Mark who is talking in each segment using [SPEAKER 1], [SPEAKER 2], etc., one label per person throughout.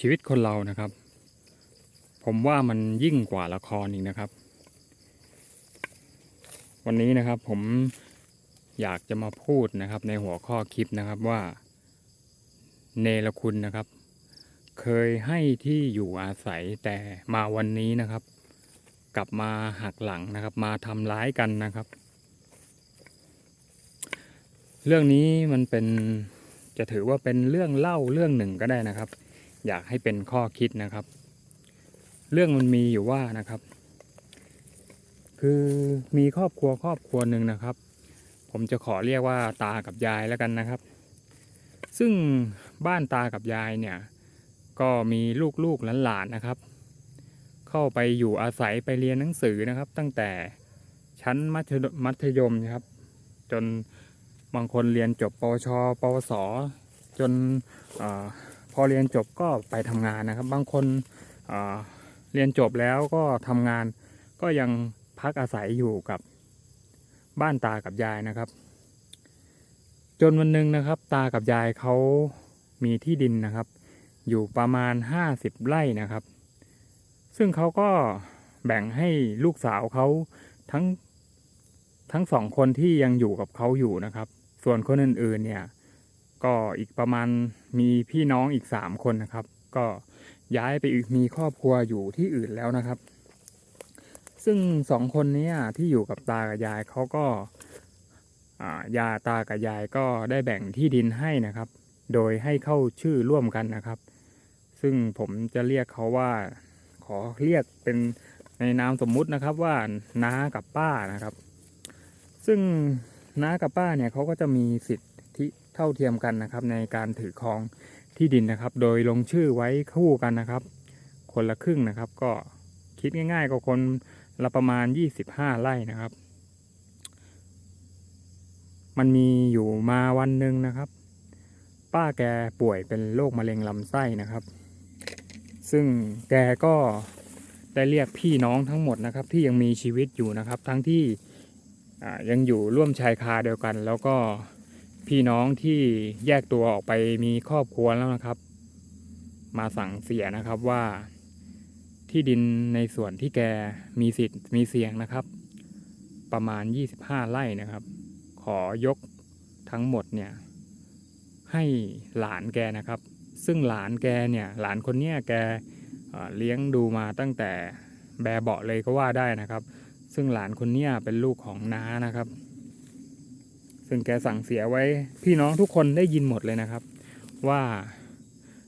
[SPEAKER 1] ชีวิตคนเรานะครับ ผมว่ามันยิ่งกว่าละครอีกนะครับ วันนี้นะครับผมอยากจะมาพูดนะครับ ในหัวข้อคลิปนะครับว่า เนรคุณนะครับ เคยให้ที่อยู่อาศัยแต่มาวันนี้นะครับ กลับมาหักหลังนะครับ มาทำร้ายกันนะครับ เรื่องนี้มันเป็นจะถือว่าเป็นเรื่องเล่าเรื่องหนึ่งก็ได้นะครับ อยากให้เป็นข้อคิดนะครับ เรื่องมันมีอยู่ว่านะครับ คือมีครอบครัวครอบครัวหนึ่งนะครับ ผมจะขอเรียกว่าตากับยายแล้วกันนะครับ ซึ่งบ้านตากับยายเนี่ย ก็มีลูกๆหลานๆนะครับ เข้าไปอยู่อาศัยไปเรียนหนังสือนะครับ ตั้งแต่ชั้นมัธยมัธยมนะครับ จนบางคนเรียนจบปวช ปวส จนอา พอเรียนจบก็ไปทำงานนะครับ บางคนเรียนจบแล้วก็ทำงาน ก็ยังพักอาศัยอยู่กับบ้านตากับยายนะครับ จนวันหนึ่งนะครับ ตากับยายเขามีที่ดินนะครับ อยู่ประมาณ 50 ไร่นะครับ ซึ่งเขาก็แบ่งให้ลูกสาวเขาทั้งทั้งสองคนที่ยังอยู่กับเขาอยู่นะครับ ส่วนคนอื่นๆเนี่ย ก็อีกประมาณมีพี่น้องอีกสามคนนะครับ ก็ย้ายไปอีกมีครอบครัวอยู่ที่อื่นแล้วนะครับ ซึ่งสองคนนี้ที่อยู่กับตากับยายเขาก็ายาตากับยายก็ได้แบ่งที่ดินให้นะครับ โดยให้เข้าชื่อร่วมกันนะครับ ซึ่งผมจะเรียกเขาว่า ขอเรียกเป็นในนามสมมุตินะครับว่าน้ากับป้านะครับ ซึ่งน้ากับป้าเนี่ยเขาก็จะมีสิทธิ เท่าเทียมกันนะครับ ในการถือครองที่ดินนะครับ โดยลงชื่อไว้คู่กันนะครับ คนละครึ่งนะครับ ก็คิดง่าย ๆ ก็คนละประมาณ 25 ไร่นะครับ มันมีอยู่มาวันหนึ่งนะครับ ป้าแกป่วยเป็นโรคมะเร็งลำไส้นะครับ ซึ่งแกก็ได้เรียกพี่น้องทั้งหมดนะครับ ที่ยังมีชีวิตอยู่นะครับ ทั้งที่ยังอยู่ร่วมชายคาเดียวกัน แล้วก็ พี่น้องที่แยกตัวออกไปมีครอบครัวแล้วนะครับ มาสั่งเสียนะครับว่า ที่ดินในส่วนที่แกมีสิทธิ์มีเสียงนะครับ ประมาณ 25 ไร่นะครับ ขอยกทั้งหมดเนี่ย ให้หลานแกนะครับ ซึ่งหลานแกเนี่ย หลานคนเนี้ยแกเเลี้ยงดูมาตั้งแต่แบเบาะเลยก็ว่าได้นะครับ ซึ่งหลานคนเนี้ยเป็นลูกของน้านะครับ ซึ่งแกสั่งเสียไว้พี่น้องทุกคนได้ยินหมดเลยนะครับ ว่า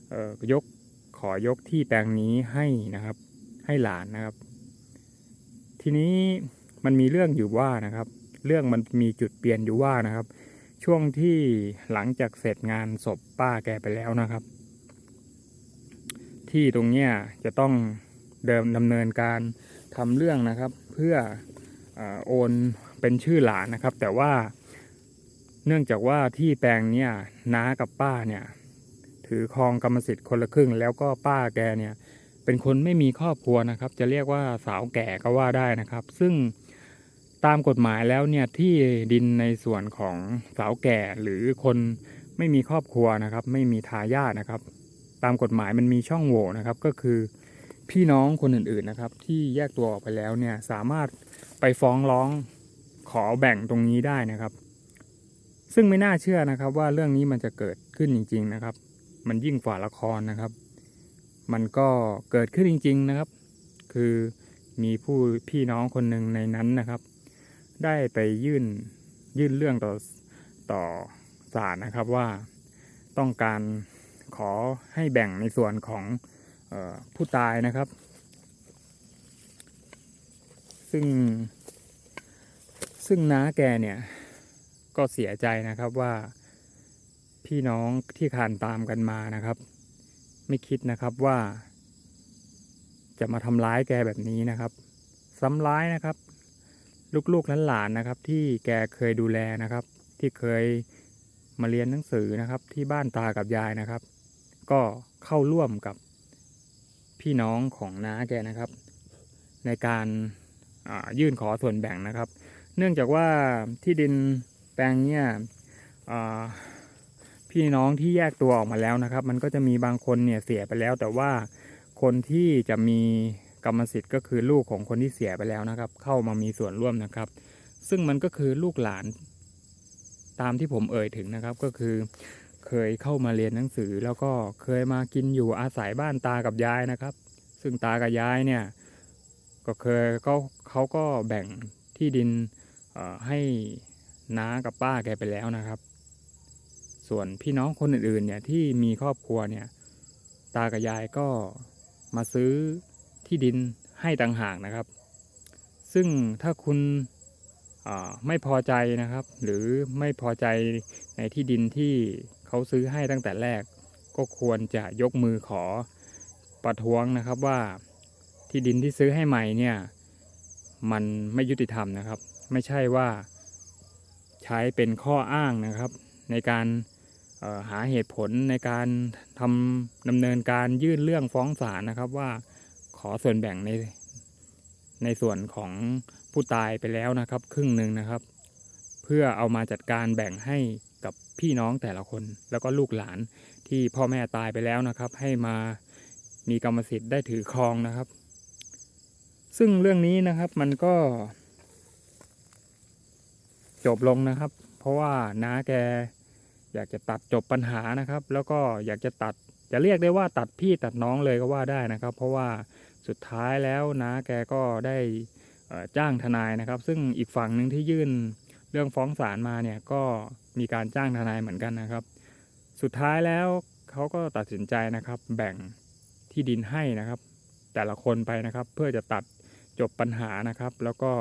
[SPEAKER 1] เออยกขอยกที่แปลงนี้ให้นะครับ ให้หลานนะครับ ทีนี้มันมีเรื่องอยู่ว่านะครับ เรื่องมันมีจุดเปลี่ยนอยู่ว่านะครับ ช่วงที่หลังจากเสร็จงานศพป้าแกไปแล้วนะครับ ที่ตรงเนี้ยจะต้องเดิมดำเนินการทำเรื่องนะครับ เพื่ออโอนเป็นชื่อหลานนะครับ แต่ว่า เนื่องจากว่าที่แปลงเนี้ยน้ากับป้าเนี่ย ถือครองกรรมสิทธิ์คนละครึ่ง แล้วก็ป้าแกเนี่ย เป็นคนไม่มีครอบครัวนะครับ จะเรียกว่าสาวแก่ก็ว่าได้นะครับ ซึ่งตามกฎหมายแล้วเนี่ยที่ดินในส่วนของสาวแก่หรือคนไม่มีครอบครัวนะครับ ไม่มีทายาทนะครับ ตามกฎหมายมันมีช่องโหว่นะครับ ก็คือพี่น้องคนอื่นๆนะครับ ที่แยกตัวออกไปแล้วเนี่ยสามารถไปฟ้องร้องขอแบ่งตรงนี้ได้นะครับ ซึ่งไม่น่าเชื่อนะครับ ว่าเรื่องนี้มันจะเกิดขึ้นจริง ๆนะครับ มันยิ่งกว่าละครนะครับ มันก็เกิดขึ้นจริง ๆนะครับ คือมีผู้พี่น้องคนหนึ่งในนั้นนะครับ ได้ไปยื่นยื่นเรื่องต่อต่อศาลนะครับว่าต้องการขอให้แบ่งในส่วนของออผู้ตายนะครับ ซึ่งซึ่งน้าแกเนี่ย ก็เสียใจนะครับว่าพี่น้องที่คานตามกันมานะครับ ไม่คิดนะครับว่า จะมาทำร้ายแกแบบนี้นะครับซ้ำร้ายนะครับ ลูกๆหลานๆนะครับ ที่แกเคยดูแลนะครับ ที่เคยมาเรียนหนังสือนะครับ ที่บ้านตากับยายนะครับ ก็เข้าร่วมกับพี่น้องของน้าแกนะครับ ในการยื่นขอส่วนแบ่งนะครับ เนื่องจากว่าที่ดิน ปลงเนี่ยพี่น้องที่แยกตัวออกมาแล้วนะครับ มันก็จะมีบางคนเนี่ยเสียไปแล้ว แต่ว่าคนที่จะมีกรรมสิทธิ์ก็คือลูกของคนที่เสียไปแล้วนะครับ เข้ามามีส่วนร่วมนะครับ ซึ่งมันก็คือลูกหลานตามที่ผมเอ่ยถึงนะครับก็คือเคยเข้ามาเรียนหนังสือ แล้วก็เคยมากินอยู่อาศัยบ้านตากับยายนะครับ ซึ่งตากับยายเนี่ยก็เคยก็เขาก็แบ่งที่ดินให้ น้ากับป้าแกไปแล้วนะครับ ส่วนพี่น้องคนอื่นๆเนี่ยที่มีครอบครัวเนี่ย ตากับยายก็มาซื้อที่ดินให้ต่างหากนะครับ ซึ่งถ้าคุณไม่พอใจนะครับ หรือไม่พอใจในที่ดินที่เขาซื้อให้ตั้งแต่แรก ก็ควรจะยกมือขอประท้วงนะครับว่าที่ดินที่ซื้อให้ใหม่เนี่ย มันไม่ยุติธรรมนะครับ ไม่ใช่ว่า ช้เป็นข้ออ้างนะครับ ในการหาเหตุผลในการทำดำเนินการยื่นเรื่องฟ้องศาลนะครับว่าขอส่วนแบ่งในในส่วนของผู้ตายไปแล้วนะครับ ครึ่งหนึ่งนะครับ เพื่อเอามาจัดการแบ่งให้กับพี่น้องแต่ละคน แล้วก็ลูกหลานที่พ่อแม่ตายไปแล้วนะครับ ให้มามีกรรมสิทธิ์ได้ถือครองนะครับ ซึ่งเรื่องนี้นะครับมันก็ จบลงนะครับ เพราะว่าน้าแกอยากจะตัดจบปัญหานะครับ แล้วก็อยากจะตัดจะเรียกได้ว่าตัดพี่ตัดน้องเลยก็ว่าได้นะครับ เพราะว่าสุดท้ายแล้วน้าแกก็ได้จ้างทนายนะครับ ซึ่งอีกฝั่งหนึ่งที่ยื่นเรื่องฟ้องศาลมาเนี่ยก็มีการจ้างทนายเหมือนกันนะครับ สุดท้ายแล้วเขาก็ตัดสินใจนะครับ แบ่งที่ดินให้นะครับ แต่ละคนไปนะครับ เพื่อจะตัดจบปัญหานะครับ แล้วก็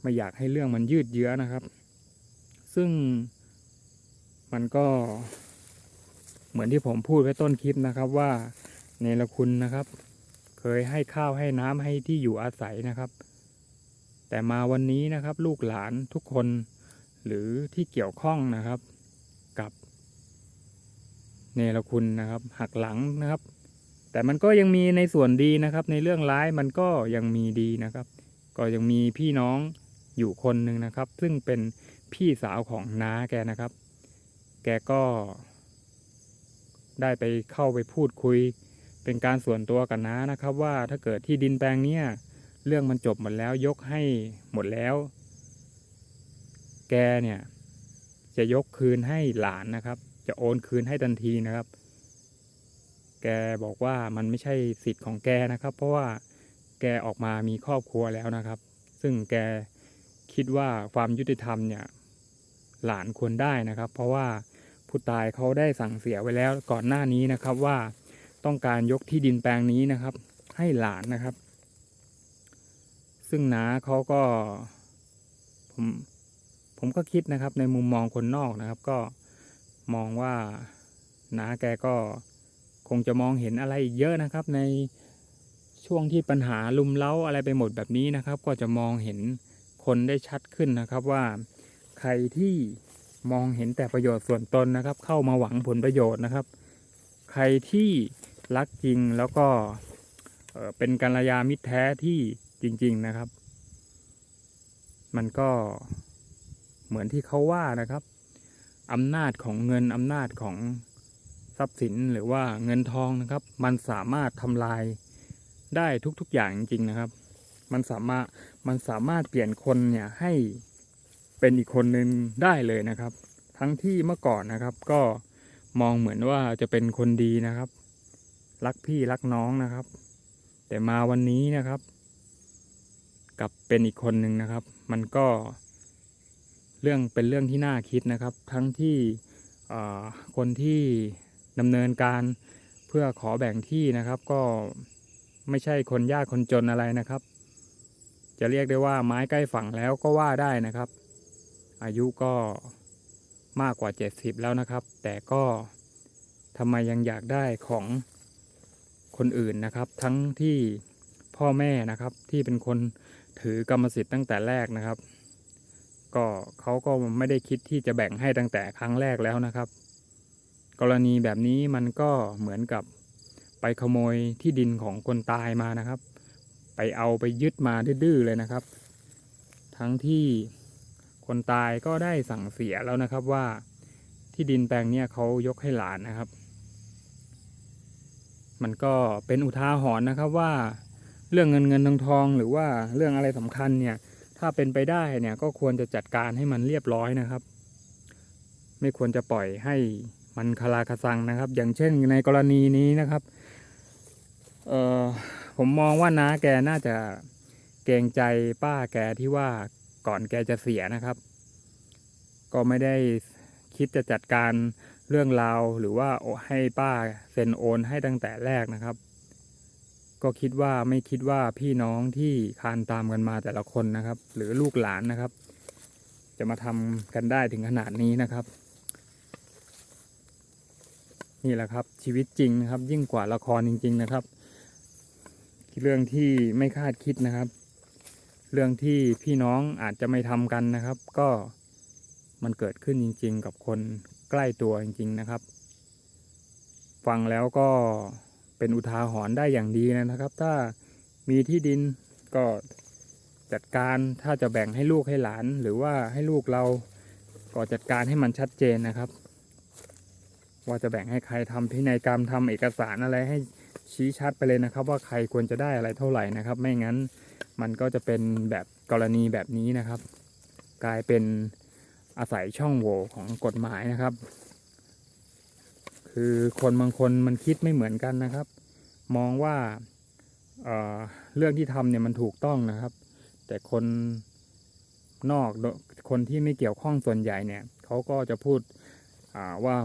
[SPEAKER 1] ไม่อยากให้เรื่องมันยืดเยื้อนะครับ ซึ่งมันก็เหมือนที่ผมพูดไว้ต้นคลิปนะครับว่าเนรคุณนะครับ เคยให้ข้าวให้น้ำให้ที่อยู่อาศัยนะครับ แต่มาวันนี้นะครับ ลูกหลานทุกคนหรือที่เกี่ยวข้องนะครับ กับเนรคุณนะครับ หักหลังนะครับ แต่มันก็ยังมีในส่วนดีนะครับ ในเรื่องร้ายมันก็ยังมีดีนะครับ ก็ยังมีพี่น้อง อยู่คนหนึ่งนะครับ ซึ่งเป็นพี่สาวของน้าแกนะครับ แกก็ได้ไปเข้าไปพูดคุย เป็นการส่วนตัวกับน้านะครับ ว่าถ้าเกิดที่ดินแปลงเนี้ยเรื่องมันจบหมดแล้วยกให้หมดแล้ว แกเนี่ยจะยกคืนให้หลานนะครับ จะโอนคืนให้ทันทีนะครับ แกบอกว่ามันไม่ใช่สิทธิ์ของแกนะครับ เพราะว่าแกออกมามีครอบครัวแล้วนะครับ ซึ่งแก คิดว่าความยุติธรรมเนี่ยหลานควรได้นะครับ เพราะว่าผู้ตายเขาได้สั่งเสียไว้แล้วก่อนหน้านี้นะครับว่าต้องการยกที่ดินแปลงนี้นะครับ ให้หลานนะครับ ซึ่งน้าเขาก็ผมผมก็คิดนะครับ ในมุมมองคนนอกนะครับ ก็มองว่าน้าแกก็คงจะมองเห็นอะไรอีกเยอะนะครับ ในช่วงที่ปัญหาลุมเล้าอะไรไปหมดแบบนี้นะครับ ก็จะมองเห็น คนได้ชัดขึ้นนะครับว่าใครที่มองเห็นแต่ประโยชน์ส่วนตนนะครับ เข้ามาหวังผลประโยชน์นะครับ ใครที่รักจริงแล้วก็เป็นกัลยาณมิตรแท้ที่จริง ๆนะครับ มันก็เหมือนที่เขาว่านะครับอำนาจของเงินอำนาจของทรัพย์สินหรือว่าเงินทองนะครับ มันสามารถทำลายได้ทุกๆอย่างจริงๆนะครับ มันสามารถ มันสามารถเปลี่ยนคนเนี่ยให้เป็นอีกคนหนึ่งได้เลยนะครับ ทั้งที่เมื่อก่อนนะครับ ก็มองเหมือนว่าจะเป็นคนดีนะครับ รักพี่รักน้องนะครับ แต่มาวันนี้นะครับกลับเป็นอีกคนหนึ่งนะครับ มันก็ เรื่องเป็นเรื่องที่น่าคิดนะครับ ทั้งที่คนที่ดำเนินการเพื่อขอแบ่งที่นะครับ ก็ไม่ใช่คนยากคนจนอะไรนะครับ จะเรียกได้ว่าไม้ใกล้ฝั่งแล้วก็ว่าได้นะครับ อายุก็มากกว่า 70 แล้วนะครับ แต่ก็ทำไมยังอยากได้ของคนอื่นนะครับ ทั้งที่พ่อแม่นะครับที่เป็นคนถือกรรมสิทธิ์ตั้งแต่แรกนะครับ ก็เขาก็ไม่ได้คิดที่จะแบ่งให้ตั้งแต่ครั้งแรกแล้วนะครับ กรณีแบบนี้มันก็เหมือนกับไปขโมยที่ดินของคนตายมานะครับ ไปเอาไปยึดมาดื้อเลยนะครับ ทั้งที่คนตายก็ได้สั่งเสียแล้วนะครับว่าที่ดินแปลงนี้เขายกให้หลานนะครับ มันก็เป็นอุทาหรณ์นะครับว่าเรื่องเงินเงินทองทอง หรือว่าเรื่องอะไรสำคัญเนี่ย ถ้าเป็นไปได้เนี่ยก็ควรจะจัดการให้มันเรียบร้อยนะครับ ไม่ควรจะปล่อยให้มันคาราคาซังนะครับ อย่างเช่นในกรณีนี้นะครับ เอ่อ ผมมองว่าน้าแกน่าจะเกรงใจป้าแกที่ว่าก่อนแกจะเสียนะครับ ก็ไม่ได้คิดจะจัดการเรื่องราวหรือว่าให้ป้าเซ็นโอนให้ตั้งแต่แรกนะครับ ก็คิดว่าไม่คิดว่าพี่น้องที่คานตามกันมาแต่ละคนนะครับ หรือลูกหลานนะครับ จะมาทำกันได้ถึงขนาดนี้นะครับ นี่แหละครับชีวิตจริงนะครับ ยิ่งกว่าละครจริง ๆ นะครับ เรื่องที่ไม่คาดคิดนะครับ เรื่องที่พี่น้องอาจจะไม่ทำกันนะครับ ก็มันเกิดขึ้นจริง ๆ กับคนใกล้ตัวจริง ๆนะครับ ฟังแล้วก็เป็นอุทาหรณ์ได้อย่างดีนะครับ ถ้ามีที่ดินก็จัดการถ้าจะแบ่งให้ลูกให้หลาน หรือว่าให้ลูกเราก็จัดการให้มันชัดเจนนะครับ ว่าจะแบ่งให้ใครทำพินัยกรรมทำเอกสารอะไรให้ ชี้ชัดไปเลยนะครับ ว่าใครควรจะได้อะไรเท่าไหร่นะครับ ไม่งั้นมันก็จะเป็นแบบกรณีแบบนี้นะครับ กลายเป็นอาศัยช่องโหว่ของกฎหมายนะครับ คือคนบางคนมันคิดไม่เหมือนกันนะครับ มองว่าเเรื่องที่ทำเนี่ยมันถูกต้องนะครับ แต่คนนอกคนที่ไม่เกี่ยวข้องส่วนใหญ่เนี่ยเขาก็จะพูดว่า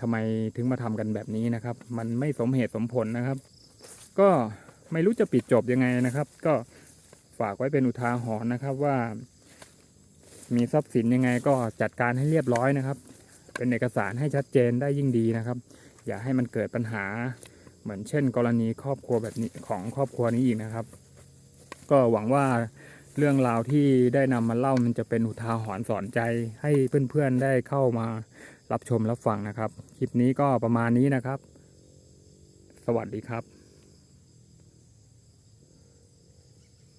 [SPEAKER 1] ทำไมถึงมาทำกันแบบนี้นะครับ มันไม่สมเหตุสมผลนะครับ ก็ไม่รู้จะปิดจบยังไงนะครับ ก็ฝากไว้เป็นอุทาหรณ์นะครับว่า มีทรัพย์สินยังไงก็จัดการให้เรียบร้อยนะครับ เป็นเอกสารให้ชัดเจนได้ยิ่งดีนะครับ อย่าให้มันเกิดปัญหาเหมือนเช่น กรณีครอบครัวแบบนี้ของครอบครัวนี้อีกนะครับ ก็หวังว่าเรื่องราวที่ได้นำมาเล่ามันจะเป็นอุทาหรณ์สอนใจให้เพื่อนๆได้เข้ามา รับชมรับฟังนะครับ คลิปนี้ก็ประมาณนี้นะครับ สวัสดีครับ